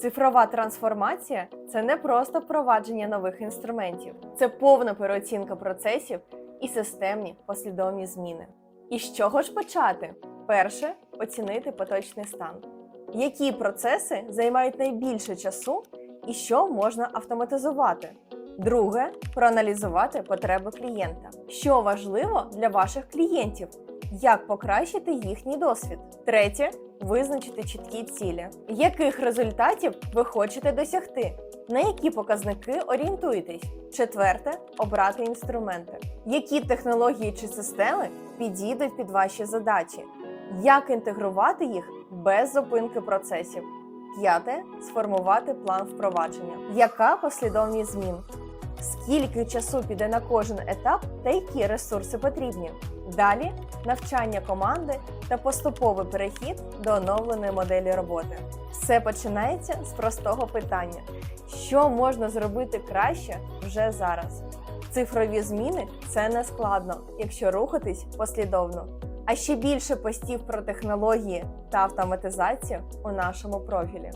Цифрова трансформація це не просто впровадження нових інструментів, це повна переоцінка процесів і системні послідовні зміни. І з чого ж почати? Перше оцінити поточний стан. Які процеси займають найбільше часу і що можна автоматизувати? Друге проаналізувати потреби клієнта. Що важливо для ваших клієнтів? Як покращити їхній досвід? Третє визначити чіткі цілі. Яких результатів ви хочете досягти? На які показники орієнтуєтесь? Четверте обрати інструменти. Які технології чи системи підійдуть під ваші задачі? Як інтегрувати їх без зупинки процесів? П'яте сформувати план впровадження. Яка послідовність змін? Скільки часу піде на кожен етап та які ресурси потрібні? Далі навчання команди та поступовий перехід до оновленої моделі роботи. Все починається з простого питання: що можна зробити краще вже зараз? Цифрові зміни це не складно, якщо рухатись послідовно. А ще більше постів про технології та автоматизацію у нашому профілі.